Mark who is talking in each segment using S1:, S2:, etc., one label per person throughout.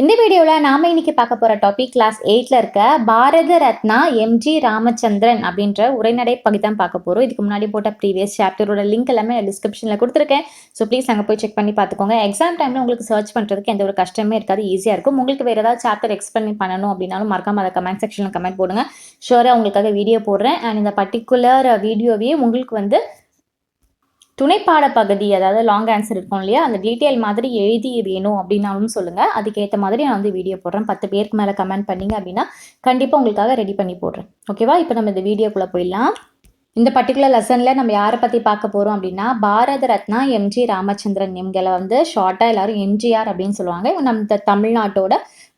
S1: இந்த வீடியோவில் நாம இன்னைக்கு பார்க்க போகிற டாபிக் கிளாஸ் எயிட்டில் இருக்க பாரத ரத்னா எம்ஜி ராமச்சந்திரன் அப்படின்ற உரைநடை பகுதி தான் பார்க்க போகிறோம் இதுக்கு முன்னாடி போட்ட ப்ரீவியஸ் சாப்டரோட லிங்க் எல்லாமே டிஸ்கிரிப்ஷனில் கொடுத்துருக்கேன். ஸோ ப்ளீஸ் அங்கே போய் செக் பண்ணி பார்த்துக்கோங்க. எக்ஸாம் டைமில் உங்களுக்கு சர்ச் பண்ணுறதுக்கு எந்த ஒரு கஷ்டமே இருக்காது ஈஸியாக இருக்கும். உங்களுக்கு வேறு ஏதாவது சாப்டர் எக்ஸ்பிளைன் பண்ணணும் அப்படின்னாலும் மறக்காம அதை கமெண்ட் செக்ஷனில் கமெண்ட் போடுங்க. ஷுவராக உங்களுக்காக வீடியோ போடுறேன். அண்ட் இந்த பர்டிகுலர் வீடியோவையும் உங்களுக்கு வந்து துணைப்பாட பகுதி அதாவது லாங் ஆன்சர் இருக்கும் இல்லையா? அந்த டீட்டெயில் மாதிரி எழுதி வேணும் அப்படின்னாலும் சொல்லுங்கள் அதுக்கேற்ற மாதிரி நான் வந்து வீடியோ போடுறேன். பத்து பேருக்கு மேலே கமெண்ட் பண்ணிங்க அப்படின்னா கண்டிப்பாக உங்களுக்காக ரெடி பண்ணி போடுறேன். ஓகேவா இப்போ நம்ம இந்த வீடியோக்குள்ளே போயிடலாம். இந்த பர்டிகுலர் லெசனில் நம்ம யாரை பற்றி பார்க்க போகிறோம் அப்படின்னா பாரத ரத்னா எம்ஜி ராமச்சந்திரன் இவங்களை வந்து ஷார்ட்டாக எல்லாரும் எம்ஜிஆர் அப்படின்னு சொல்லுவாங்க. இவங்க நம்ம தமிழ்நாட்டோட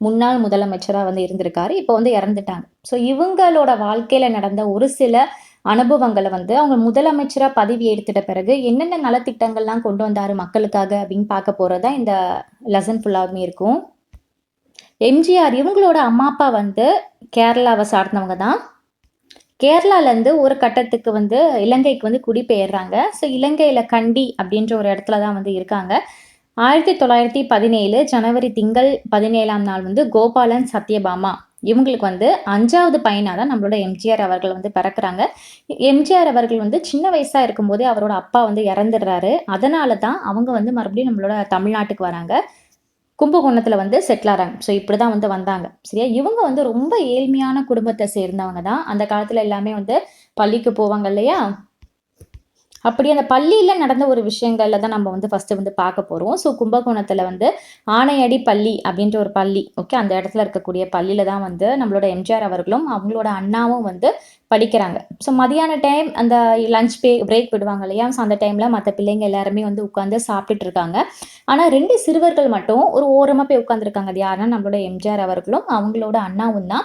S1: முன்னாள் முதலமைச்சராக வந்து இருந்திருக்காரு. இப்போ வந்து இறந்துட்டாங்க. ஸோ இவங்களோட வாழ்க்கையில் நடந்த ஒரு சில அனுபவங்களை வந்து அவங்க முதலமைச்சராக பதவி எடுத்துட்ட பிறகு என்னென்ன நலத்திட்டங்கள்லாம் கொண்டு வந்தார் மக்களுக்காக அப்படின்னு பார்க்க போகிறதா இந்த லெசன் ஃபுல்லாகவுமே இருக்கும். எம்ஜிஆர் இவங்களோட அம்மா அப்பா வந்து கேரளாவை சார்ந்தவங்க தான். கேரளாலேருந்து ஒரு கட்டத்துக்கு வந்து இலங்கைக்கு வந்து குடிபெயர்றாங்க. ஸோ இலங்கையில் கண்டி அப்படின்ற ஒரு இடத்துல தான் வந்து இருக்காங்க. ஆயிரத்தி தொள்ளாயிரத்தி பதினேழு ஜனவரி திங்கள் பதினேழாம் நாள் வந்து கோபாலன் சத்யபாமா இவங்களுக்கு வந்து அஞ்சாவது பையனாக தான் நம்மளோட எம்ஜிஆர் அவர்கள் வந்து பிறக்கிறாங்க. எம்ஜிஆர் அவர்கள் வந்து சின்ன வயசாக இருக்கும்போதே அவரோட அப்பா வந்து இறந்துடுறாரு. அதனால தான் அவங்க வந்து மறுபடியும் நம்மளோட தமிழ்நாட்டுக்கு வராங்க. கும்பகோணத்தில் வந்து செட்டில் ஆகிறாங்க ஸோ இப்படி தான் வந்து வந்தாங்க. சரியா? இவங்க வந்து ரொம்ப ஏழ்மையான குடும்பத்தை சேர்ந்தவங்க தான். அந்த காலத்தில் எல்லாமே வந்து பள்ளிக்கு போவாங்க இல்லையா? அப்படி அந்த பள்ளியில் நடந்த ஒரு விஷயங்களில் தான் நம்ம வந்து ஃபஸ்ட்டு வந்து பார்க்க போகிறோம் ஸோ கும்பகோணத்தில் வந்து ஆணையடி பள்ளி அப்படின்ற ஒரு பள்ளி ஓகே அந்த இடத்துல இருக்கக்கூடிய பள்ளியில் தான் வந்து நம்மளோட எம்ஜிஆர் அவர்களும் அவங்களோட அண்ணாவும் வந்து படிக்கிறாங்க. ஸோ மதியான டைம் அந்த லஞ்ச் பே பிரேக் விடுவாங்க இல்லையா? ஸோ அந்த டைமில் மற்ற பிள்ளைங்க எல்லாருமே வந்து உட்காந்து சாப்பிட்டுட்டு இருக்காங்க. ஆனால் ரெண்டு சிறுவர்கள் மட்டும் ஒரு ஓரமாக போய் உட்காந்துருக்காங்க அது யாருன்னா நம்மளோட எம்ஜிஆர் அவர்களும் அவங்களோட அண்ணாவும் தான்.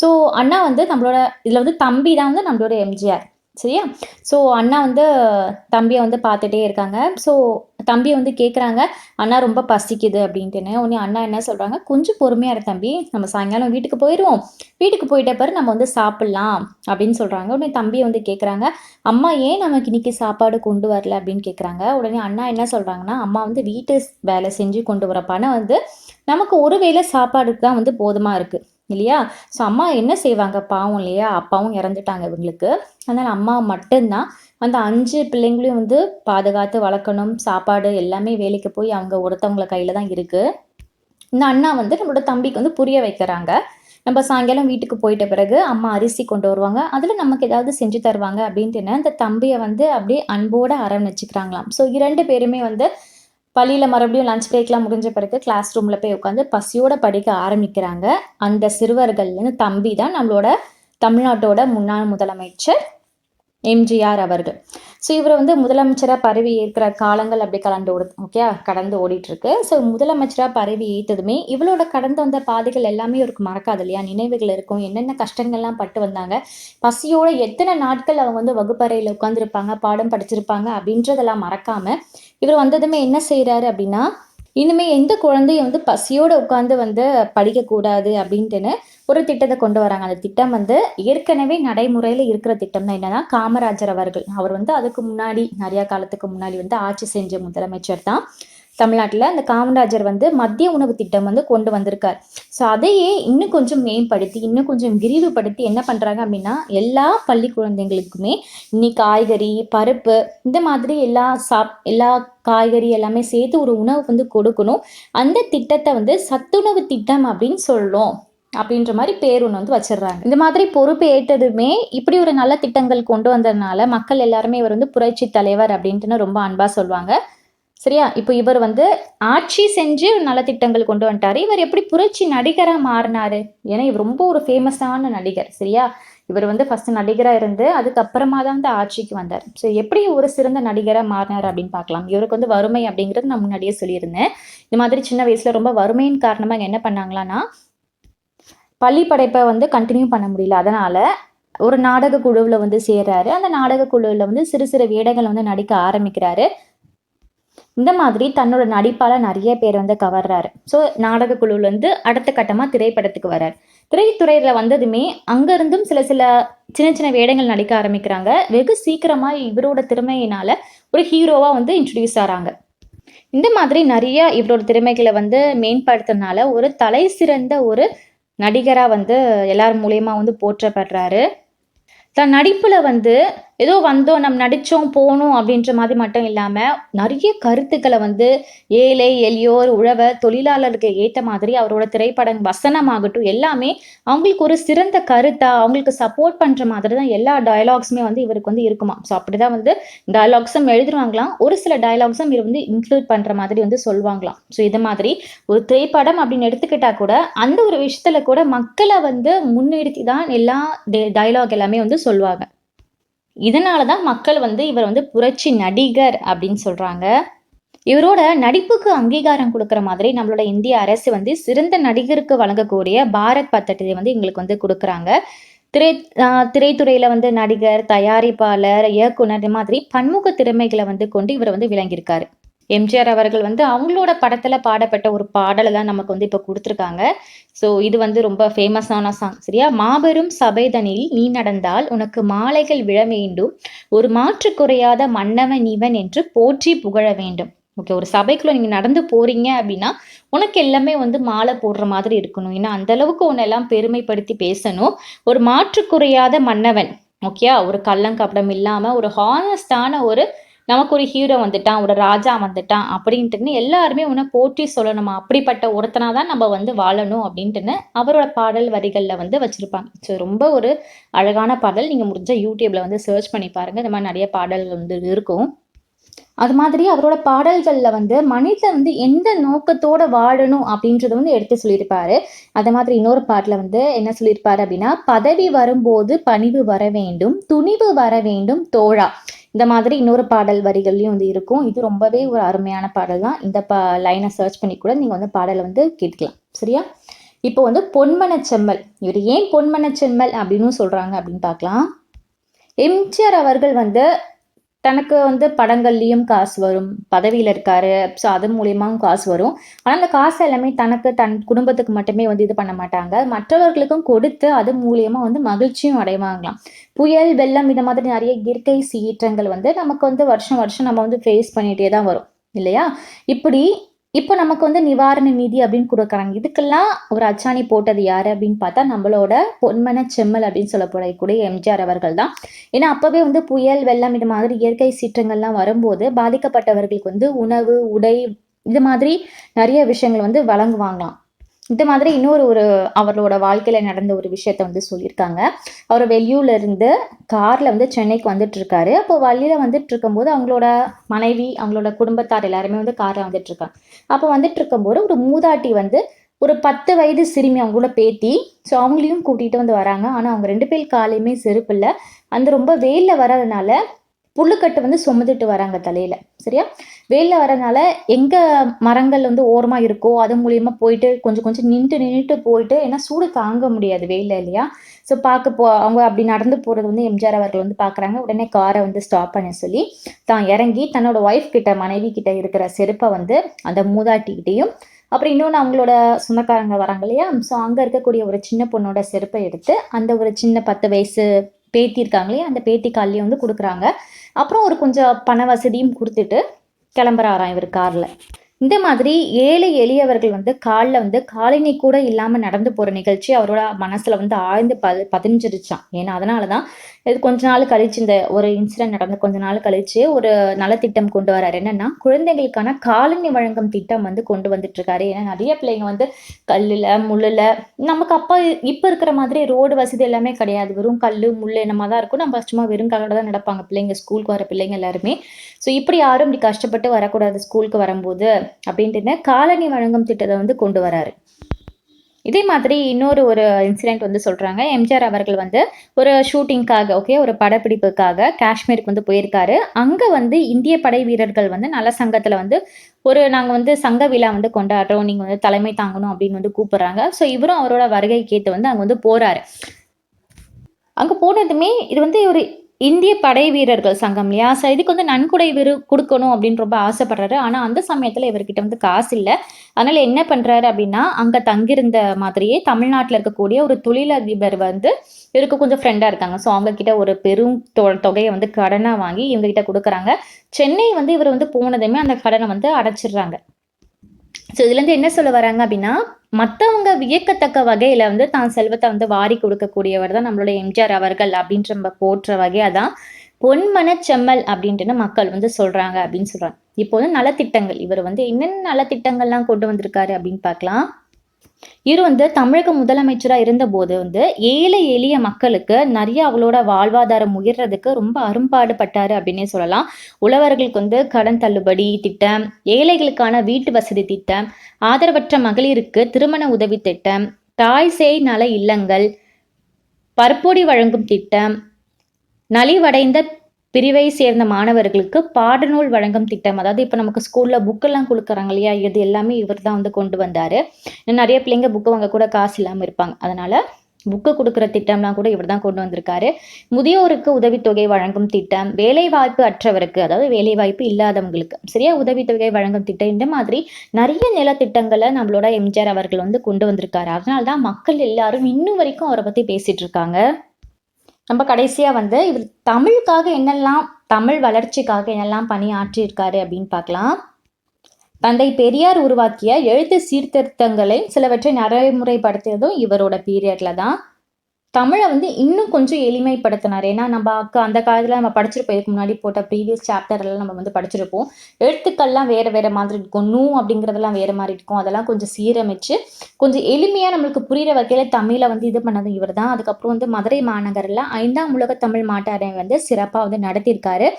S1: ஸோ அண்ணா வந்து நம்மளோட இதில் வந்து தம்பி தான் வந்து நம்மளோட எம்ஜிஆர். சரியா? ஸோ அண்ணா வந்து தம்பியை வந்து பார்த்துட்டே இருக்காங்க. ஸோ தம்பியை வந்து கேட்குறாங்க அண்ணா ரொம்ப பசிக்குது அப்படின்ட்டுன்னு. உடனே அண்ணா என்ன சொல்கிறாங்க கொஞ்சம் பொறுமையாக இரு தம்பி. நம்ம சாயங்காலம் வீட்டுக்கு போயிடுவோம் வீட்டுக்கு போயிட்ட பிறகு நம்ம வந்து சாப்பிட்லாம் அப்படின்னு சொல்கிறாங்க உடனே தம்பியை வந்து கேட்குறாங்க அம்மா ஏன் நமக்கு இன்னைக்கு சாப்பாடு கொண்டு வரல? அப்படின்னு கேட்குறாங்க உடனே அண்ணா என்ன சொல்கிறாங்கன்னா அம்மா வந்து வீட்டு வேலை செஞ்சு கொண்டு வர பணம் வந்து நமக்கு ஒரு வேளை சாப்பாடுக்கு தான் வந்து போதுமாக இருக்குது இல்லையா? ஸோ அம்மா என்ன செய்வாங்க? பாவம் இல்லையா? அப்பாவும் இறந்துட்டாங்க இவங்களுக்கு. அதனால் அம்மா மட்டும்தான். அந்த அஞ்சு பிள்ளைங்களையும் வந்து பாதுகாத்து வளர்க்கணும். சாப்பாடு எல்லாமே வேலைக்கு போய் அவங்க ஒருத்தவங்களை கையில் தான் இருக்குது இந்த அண்ணா வந்து நம்மளோட தம்பிக்கு வந்து புரிய வைக்கிறாங்க. நம்ம சாயங்காலம் வீட்டுக்கு போயிட்ட பிறகு அம்மா அரிசி கொண்டு வருவாங்க. அதில் நமக்கு ஏதாவது செஞ்சு தருவாங்க அப்படின்ட்டு அந்த தம்பியை வந்து அப்படியே அன்போடு அரவணைச்சிக்கிறாங்களாம். ஸோ இரண்டு பேருமே வந்து பள்ளியில் மறுபடியும் லஞ்ச் பிரேக்லாம் முடிஞ்ச பிறகு கிளாஸ் ரூமில் போய் உட்காந்து பசியோட படிக்க ஆரம்பிக்கிறாங்க. அந்த சிறுவர்கள்னு தம்பி தான் நம்மளோட தமிழ்நாட்டோட முன்னாள் முதலமைச்சர். எம்ஜிஆர் அவர்கள். ஸோ இவர் வந்து முதலமைச்சராக பரவி ஏற்கிற காலங்கள் அப்படி கலந்து ஓடு ஓகே கடந்து ஓடிட்டுருக்கு. ஸோ முதலமைச்சராக பரவி ஏற்றதுமே இவளோட கடந்து வந்த பாதைகள் எல்லாமே இவருக்கு மறக்காது இல்லையா? நினைவுகள் இருக்கும். என்னென்ன கஷ்டங்கள்லாம் பட்டு வந்தாங்க? பசியோட எத்தனை நாட்கள் அவங்க வந்து வகுப்பறையில் உட்காந்துருப்பாங்க பாடம் படிச்சிருப்பாங்க அப்படின்றதெல்லாம் மறக்காமல் இவர் வந்ததுமே என்ன செய்கிறாரு அப்படின்னா இனிமேல் எந்த குழந்தையும் வந்து பசியோடு உட்காந்து வந்து படிக்கக்கூடாது அப்படின்ட்டுன்னு ஒரு திட்டத்தை கொண்டு வராங்க. அந்த திட்டம் வந்து ஏற்கனவே நடைமுறையில் இருக்கிற திட்டம் தான் என்னன்னா காமராஜர் அவர்கள். அவர் வந்து அதுக்கு முன்னாடி நிறையா காலத்துக்கு முன்னாடி வந்து ஆட்சி செஞ்ச முதலமைச்சர் தான் தமிழ்நாட்டில் அந்த காமராஜர் வந்து மத்திய உணவு திட்டம் வந்து கொண்டு வந்திருக்கார். ஸோ அதையே இன்னும் கொஞ்சம் மேம்படுத்தி இன்னும் கொஞ்சம் விரிவுபடுத்தி என்ன பண்ணுறாங்க அப்படின்னா எல்லா பள்ளி குழந்தைங்களுக்குமே இன்னி காய்கறி பருப்பு இந்த மாதிரி எல்லா சாப் எல்லா காய்கறி எல்லாமே சேர்த்து ஒரு உணவு வந்து கொடுக்கணும். அந்த திட்டத்தை வந்து சத்துணவு திட்டம் அப்படின்னு சொல்லும் அப்படின்ற மாதிரி பேர் ஒன்று வந்து வச்சிடுறாங்க. இந்த மாதிரி பொறுப்பு ஏற்றதுமே இப்படி ஒரு நல்ல திட்டங்கள் கொண்டு வந்ததுனால மக்கள் எல்லாருமே இவர் வந்து புரட்சி தலைவர் அப்படின்ட்டுன்னு ரொம்ப அன்பாக சொல்லுவாங்க. சரியா? இப்போ இவர் வந்து ஆட்சி செஞ்சு நலத்திட்டங்கள் கொண்டு வந்துட்டாரு. இவர் எப்படி புரட்சி நடிகராக மாறினாரு? ஏன்னா இவர் ரொம்ப ஒரு ஃபேமஸான நடிகர் சரியா? இவர் வந்து ஃபர்ஸ்ட் நடிகராக இருந்து அதுக்கப்புறமா தான் வந்து ஆட்சிக்கு வந்தார். ஸோ எப்படி ஒரு சிறந்த நடிகராக மாறினார் அப்படின்னு பார்க்கலாம். இவருக்கு வந்து வறுமை அப்படிங்கிறது நான் முன்னாடியே சொல்லியிருந்தேன். இந்த மாதிரி சின்ன வயசில் ரொம்ப வறுமையின் காரணமாக என்ன பண்ணாங்களான்னா பள்ளி படைப்பை வந்து கண்டினியூ பண்ண முடியல. அதனால் ஒரு நாடக குழுவில் வந்து சேர்றாரு. அந்த நாடக குழுவில் வந்து சிறு சிறு வேடங்கள் வந்து நடிக்க ஆரம்பிக்கிறாரு. இந்த மாதிரி தன்னோட நடிப்பால் நிறைய பேர் வந்து கவர்றாரு. ஸோ நாடக குழுவிலேருந்து அடுத்த கட்டமாக திரைப்படத்துக்கு வர்றார். திரைத்துறையில் வந்ததுமே அங்கேருந்தும் சில சில சின்ன சின்ன வேடங்கள் நடிக்க ஆரம்பிக்கிறாங்க. வெகு சீக்கிரமாக இவரோட திறமையினால் ஒரு ஹீரோவாக வந்து இன்ட்ரடியூஸ் ஆகிறாங்க இந்த மாதிரி நிறைய இவரோட திறமைகளை வந்து மேம்படுத்துறதுனால ஒரு தலை சிறந்த ஒரு நடிகராக வந்து எல்லார் மூலயமா வந்து போற்றப்படுறாரு. தன் நடிப்பில் வந்து ஏதோ வந்தோம் நம்ம நடித்தோம் போனோம் அப்படின்ற மாதிரி மட்டும் இல்லாமல் நிறைய கருத்துக்களை வந்து ஏழை எளியோர் உழவர் தொழிலாளருக்கு ஏற்ற மாதிரி அவரோட திரைப்படம் வசனமாகட்டும் எல்லாமே அவங்களுக்கு ஒரு சிறந்த கருத்தாக அவங்களுக்கு சப்போர்ட் பண்ணுற மாதிரி தான் எல்லா டயலாக்ஸுமே வந்து இவருக்கு வந்து இருக்குமா? ஸோ அப்படி தான் வந்து டயலாக்ஸும் எழுதுவாங்களாம். ஒரு சில டயலாக்ஸும் இவர் வந்து இன்க்ளூட் பண்ணுற மாதிரி வந்து சொல்லுவாங்களாம் ஸோ இது மாதிரி ஒரு திரைப்படம் அப்படின்னு எடுத்துக்கிட்டா கூட அந்த ஒரு விஷயத்துல கூட மக்களை வந்து முன்னிறுத்தி தான் எல்லா டயலாக் எல்லாமே வந்து சொல்லுவாங்க. இதனால தான் மக்கள் வந்து இவர் வந்து புரட்சி நடிகர் அப்படின்னு சொல்கிறாங்க இவரோட நடிப்புக்கு அங்கீகாரம் கொடுக்குற மாதிரி நம்மளோட இந்திய அரசு வந்து சிறந்த நடிகருக்கு வழங்கக்கூடிய பாரத் பத்தத்தை வந்து எங்களுக்கு வந்து கொடுக்குறாங்க. திரை திரைத்துறையில் வந்து நடிகர் தயாரிப்பாளர் இயக்குனர் இந்த மாதிரி பன்முக திறமைகளை வந்து கொண்டு இவர் வந்து விளங்கியிருக்காரு. எம்ஜிஆர் அவர்கள் வந்து அவங்களோட படத்தில் பாடப்பட்ட ஒரு பாடலை தான் நமக்கு வந்து இப்போ கொடுத்துருக்காங்க. ஸோ இது வந்து ரொம்ப ஃபேமஸான சாங் சரியா? மாபெரும் சபைதனில் நீ நடந்தால் உனக்கு மாலைகள் விழ வேண்டும். ஒரு மாற்று குறையாத மன்னவன் இவன் என்று போற்றி புகழ வேண்டும். ஓகே ஒரு சபைக்குள்ளே நீங்கள் நடந்து போகிறீங்க அப்படின்னா உனக்கு எல்லாமே வந்து மாலை போடுற மாதிரி இருக்கணும். ஏன்னா அந்த அளவுக்கு உன்னெல்லாம் பெருமைப்படுத்தி பேசணும். ஒரு மாற்று குறையாத மன்னவன் ஓகேயா ஒரு கள்ளங்கப்படம் இல்லாமல் ஒரு ஹானஸ்டான ஒரு நமக்கு ஒரு ஹீரோ வந்துட்டான் ஒரு ராஜா வந்துட்டான் அப்படின்ட்டுன்னு எல்லாருமே உன்னை போற்றி சொல்லணுமா? அப்படிப்பட்ட ஒருத்தனா தான் நம்ம வந்து வாழணும் அப்படின்ட்டுன்னு அவரோட பாடல் வரிகளில் வந்து வச்சுருப்பாங்க. ஸோ ரொம்ப ஒரு அழகான பாடல். நீங்கள் முடிஞ்ச யூடியூப்பில் வந்து சர்ச் பண்ணி பாருங்கள் இந்த மாதிரி நிறைய பாடல்கள் வந்து இருக்கும். அது மாதிரி அவரோட பாடல்களில் வந்து மனிதன் வந்து எந்த நோக்கத்தோட வாழணும் அப்படின்றத வந்து எடுத்து சொல்லியிருப்பாரு. அது மாதிரி இன்னொரு பாட்டில் வந்து என்ன சொல்லியிருப்பாரு அப்படின்னா பதவி வரும்போது பணிவு வர வேண்டும் துணிவு வர வேண்டும் தோழா. இந்த மாதிரி இன்னொரு பாடல் வரிகள்லையும் வந்து இருக்கும். இது ரொம்பவே ஒரு அருமையான பாடல் தான். இந்த பா லைனை சர்ச் பண்ணி கூட நீங்கள் வந்து பாடலை வந்து கேட்கலாம் சரியா? இப்போ வந்து பொன்மனச்செம்மல். இவர் ஏன் பொன்மனச்செம்மல் அப்படின்னு சொல்கிறாங்க அப்படின்னு பார்க்கலாம். எம்ஜிஆர் அவர்கள் வந்து தனக்கு வந்து படங்கள்லேயும் காசு வரும். பதவியில் இருக்காரு. ஸோ அது மூலியமாகவும் காசு வரும். ஆனால் அந்த காசு எல்லாமே தனக்கு தன் குடும்பத்துக்கு மட்டுமே வந்து இது பண்ண மாட்டாங்க. மற்றவர்களுக்கும் கொடுத்து அது மூலியமாக வந்து மகிழ்ச்சியும் அடைவாங்களாம். புயல் வெள்ளம் இந்த மாதிரி நிறைய இயற்கை சீற்றங்கள் வந்து நமக்கு வந்து வருஷம் வருஷம் நம்ம வந்து ஃபேஸ் பண்ணிகிட்டே தான் வரும். இல்லையா? இப்படி இப்போ நமக்கு வந்து நிவாரண நிதி அப்படின்னு கொடுக்குறாங்க இதுக்கெல்லாம் ஒரு அச்சாணி போட்டது யார் அப்படின்னு பார்த்தா நம்மளோட பொன்மன செம்மல் அப்படின்னு சொல்லப்படக்கூடிய எம்ஜிஆர் அவர்கள் தான். ஏன்னா அப்போவே வந்து புயல் வெள்ளம் இது மாதிரி இயற்கை சீற்றங்கள்லாம் வரும்போது பாதிக்கப்பட்டவர்களுக்கு வந்து உணவு உடை இது மாதிரி நிறைய விஷயங்கள் வந்து வழங்குவாங்களாம். இந்த மாதிரி இன்னொரு ஒரு அவரோட வாழ்க்கையில் நடந்த ஒரு விஷயத்த வந்து சொல்லியிருக்காங்க. அவர் வெளியூர்ல இருந்து காரில் வந்து சென்னைக்கு வந்துட்டு இருக்காரு அப்போ வழியில் வந்துட்டு இருக்கும்போது அவங்களோட மனைவி அவங்களோட குடும்பத்தார் எல்லாருமே வந்து காரில் வந்துட்டு இருக்காங்க அப்போ வந்துட்டு இருக்கும்போது ஒரு மூதாட்டி வந்து ஒரு பத்து வயது சிறுமி அவங்களோட பேத்தி ஸோ அவங்களையும் கூட்டிகிட்டு வந்து வராங்க. ஆனால் அவங்க ரெண்டு பேர் காலையுமே செருப்பு இல்லை. அந்த ரொம்ப வெயிலில் வர்றதுனால புல்லுக்கட்டு வந்து சுமந்துட்டு வராங்க தலையில் சரியா? வெயிலில் வரனால எங்கே மரங்கள் வந்து ஓரமாக இருக்கோ அது மூலியமாக போயிட்டு கொஞ்சம் கொஞ்சம் நின்றுட்டு நின்றுட்டு போயிட்டு ஏன்னா சூடு தாங்க முடியாது வெயிலில் இல்லையா? ஸோ பார்க்க போ அவங்க அப்படி நடந்து போகிறது வந்து எம்ஜிஆர் அவர்கள் வந்து பார்க்குறாங்க. உடனே காரை வந்து ஸ்டாப் பண்ண சொல்லி தான் இறங்கி தன்னோட ஒய்ஃப் கிட்ட மனைவி கிட்ட இருக்கிற செருப்பை வந்து அந்த மூதாட்டிக்கிட்டையும் அப்புறம் இன்னொன்று அவங்களோட சொந்தக்காரங்க வராங்க இல்லையா? ஸோ அங்கே இருக்கக்கூடிய ஒரு சின்ன பொண்ணோட செருப்பை எடுத்து அந்த ஒரு சின்ன பத்து வயசு பேத்தி இருக்காங்களே அந்த பேத்தி காலையும் வந்து கொடுக்குறாங்க. அப்புறம் ஒரு கொஞ்சம் பண வசதியும் கொடுத்துட்டு கிளம்புறாராம் இவர் காரில். இந்த மாதிரி ஏழை எளியவர்கள் வந்து காலில் வந்து காலனி கூட இல்லாமல் நடந்து போகிற நிகழ்ச்சி அவரோட மனசில் வந்து ஆழ்ந்து ப பதிஞ்சிருச்சான் ஏன்னா அதனால தான் இது கொஞ்ச நாள் கழிச்சு இந்த ஒரு இன்சிடென்ட் நடந்து கொஞ்ச நாள் கழிச்சு ஒரு நலத்திட்டம் கொண்டு வராரு. என்னன்னா குழந்தைகளுக்கான காலனி வழங்கும் திட்டம் வந்து கொண்டு வந்துட்டு இருக்காரு ஏன்னா நிறைய பிள்ளைங்க வந்து கல்லில் முள்ளில் நமக்கு அப்போ இப்போ இருக்கிற மாதிரி ரோடு வசதி எல்லாமே கிடையாது. வெறும் கல் முள் என்னமா தான் இருக்கும். நம்ம சும்மா வெறும் கல்லோட தான் நடப்பாங்க. பிள்ளைங்க ஸ்கூலுக்கு வர பிள்ளைங்க எல்லாருமே. ஸோ இப்படி யாரும் இப்படி கஷ்டப்பட்டு வரக்கூடாது ஸ்கூலுக்கு வரும்போது. அப்படின்ட்டு காலனி வழங்கும் திட்டத்தை வந்து கொண்டு வராரு. இதே மாதிரி இன்னொரு ஒரு இன்சிடெண்ட் வந்து சொல்கிறாங்க எம்ஜிஆர் அவர்கள் வந்து ஒரு ஷூட்டிங்க்காக ஓகே ஒரு படப்பிடிப்புக்காக காஷ்மீருக்கு வந்து போயிருக்காரு. அங்கே வந்து இந்திய படை வீரர்கள் வந்து நல்ல சங்கத்தில் வந்து ஒரு நாங்கள் வந்து சங்க விழா வந்து கொண்டாடுறோம். நீங்கள் வந்து தலைமை தாங்கணும் அப்படின்னு வந்து கூப்பிட்றாங்க. ஸோ இவரும் அவரோட வருகை கேட்டு வந்து அங்கே வந்து போகிறாரு அங்கே போனதுமே இது வந்து ஒரு இந்திய படை வீரர்கள் சங்கம் இல்லையா? ஸோ இதுக்கு வந்து நன்கொடை விரு கொடுக்கணும் அப்படின்னு ரொம்ப ஆசைப்படுறாரு. ஆனால் அந்த சமயத்தில் இவர்கிட்ட வந்து காசு இல்லை. அதனால் என்ன பண்ணுறாரு அப்படின்னா அங்கே தங்கியிருந்த மாதிரியே தமிழ்நாட்டில் இருக்கக்கூடிய ஒரு தொழிலதிபர் வந்து இவருக்கு கொஞ்சம் ஃப்ரெண்டாக இருக்காங்க. ஸோ அவங்கக்கிட்ட ஒரு பெரும் தொ தொகையை வந்து கடனாக வாங்கி இவங்ககிட்ட கொடுக்குறாங்க. சென்னை வந்து இவர் வந்து போனதுமே அந்த கடனை வந்து அடைச்சிடுறாங்க. ஸோ இதுலேருந்து என்ன சொல்ல வராங்க அப்படின்னா மற்றவங்க வியக்கத்தக்க வகையில் வந்து தான் செல்வத்தை வந்து வாரி கொடுக்கக்கூடியவர் தான் நம்மளோட எம்ஜிஆர் அவர்கள் அப்படின்ற நம்ம போற்ற வகையாக தான் பொன்மன செம்மல் அப்படின்ட்டு மக்கள் வந்து சொல்கிறாங்க அப்படின்னு சொல்கிறாங்க இப்போ வந்து நலத்திட்டங்கள் இவர் வந்து என்னென்ன நலத்திட்டங்கள்லாம் கொண்டு வந்திருக்காரு அப்படின்னு பார்க்கலாம். இவர் வந்து தமிழக முதலமைச்சராக இருந்தபோது வந்து ஏழை எளிய மக்களுக்கு நிறைய அவளோட வாழ்வாதாரம் உயர்றதுக்கு ரொம்ப அரும்பாடுபட்டாரு அப்படின்னே சொல்லலாம். உழவர்களுக்கு வந்து கடன் தள்ளுபடி திட்டம் ஏழைகளுக்கான வீட்டு வசதி திட்டம் ஆதரவற்ற மகளிருக்கு திருமண உதவி திட்டம் தாய் சேய் நல இல்லங்கள் பருப்பொடி வழங்கும் திட்டம் நலிவடைந்த பிரிவை சேர்ந்த மாணவர்களுக்கு பாடநூல் வழங்கும் திட்டம் அதாவது இப்போ நமக்கு ஸ்கூலில் புக்கெல்லாம் கொடுக்குறாங்க இல்லையா? இது எல்லாமே இவர் தான் வந்து கொண்டு வந்தார். நிறைய பிள்ளைங்க புக்கு வாங்க கூட காசு இல்லாமல் இருப்பாங்க. அதனால் புக்கு கொடுக்குற திட்டம்லாம் கூட இவர் தான் கொண்டு வந்திருக்காரு. முதியோருக்கு உதவித்தொகை வழங்கும் திட்டம் வேலைவாய்ப்பு அற்றவருக்கு அதாவது வேலைவாய்ப்பு இல்லாதவங்களுக்கு சரியா? உதவித்தொகை வழங்கும் திட்டம் இந்த மாதிரி நிறைய நிலத்திட்டங்களை நம்மளோட எம்ஜிஆர் அவர்கள் வந்து கொண்டு வந்திருக்காரு. அதனால தான் மக்கள் எல்லாரும் இன்னும் வரைக்கும் அவரை பற்றி பேசிகிட்டு இருக்காங்க. நம்ம கடைசியாக வந்து இவர் தமிழுக்காக என்னெல்லாம் தமிழ் வளர்ச்சிக்காக என்னெல்லாம் பணியாற்றியிருக்காரு அப்படின்னு பார்க்கலாம். தந்தை பெரியார் உருவாக்கிய எழுத்து சீர்திருத்தங்களை சிலவற்றை நடைமுறைப்படுத்தியதும் இவரோட பீரியட்ல தான். தமிழை வந்து இன்னும் கொஞ்சம் எளிமைப்படுத்தினார். ஏன்னா நம்ம அக்க அந்த காலத்தில் நம்ம படிச்சிருப்போம். இதுக்கு முன்னாடி போட்ட ப்ரீவியஸ் சாப்டர்லாம் நம்ம வந்து படிச்சிருப்போம். எழுத்துக்கள்லாம் வேறு வேறு மாதிரி இருக்கும். நூ அப்படிங்கிறதெல்லாம் வேறு மாதிரி இருக்கும். அதெல்லாம் கொஞ்சம் சீரமைச்சு கொஞ்சம் எளிமையாக நம்மளுக்கு புரிகிற வகையில் தமிழை வந்து இது பண்ணது இவர் தான் அதுக்கப்புறம் வந்து மதுரை மாநகரில் ஐந்தாம் உலக தமிழ் மாட்டாரை வந்து சிறப்பாக வந்து நடத்தியிருக்காரு.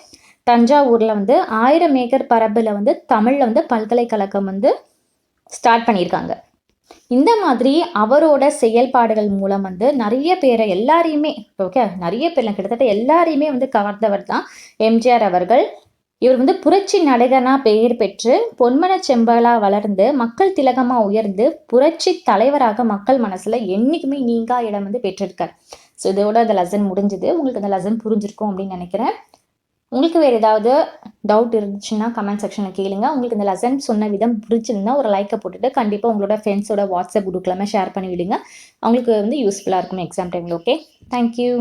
S1: தஞ்சாவூரில் வந்து ஆயிரம் ஏக்கர் பரப்பில் வந்து தமிழில் வந்து பல்கலைக்கழகம் வந்து ஸ்டார்ட் பண்ணியிருக்காங்க. இந்த மாதிரி அவரோட செயல்பாடுகள் மூலம் வந்து நிறைய பேரை எல்லாரையுமே ஓகே நிறைய பேர் கிட்டத்தட்ட எல்லாரையுமே வந்து கவர்ந்தவர் தான் எம்ஜிஆர் அவர்கள். இவர் வந்து புரட்சி நடிகனா பெயர் பெற்று பொன்மன செம்பலா வளர்ந்து மக்கள் திலகமா உயர்ந்து புரட்சி தலைவராக மக்கள் மனசுல என்னைக்குமே நீங்கா இடம் வந்து பெற்றிருக்கார். ஸோ இதோட அந்த லெசன் முடிஞ்சுது. உங்களுக்கு அந்த லெசன் புரிஞ்சிருக்கும் அப்படின்னு நினைக்கிறேன். உங்களுக்கு வேறு ஏதாவது டவுட் இருந்துச்சுன்னா கமெண்ட் செக்ஷனில் கேளுங்க. உங்களுக்கு இந்த லெசன் சொன்ன விதம் பிடிச்சிருந்தா ஒரு லைக்கை போட்டுட்டு கண்டிப்பாக உங்களோட ஃப்ரெண்ட்ஸோட வாட்ஸ்அப் குரூப்லாமே ஷேர் பண்ணி விடுங்க. அவங்களுக்கு வந்து யூஸ்ஃபுல்லாக இருக்கும் எக்ஸாம் டைமில் ஓகே தேங்க்யூ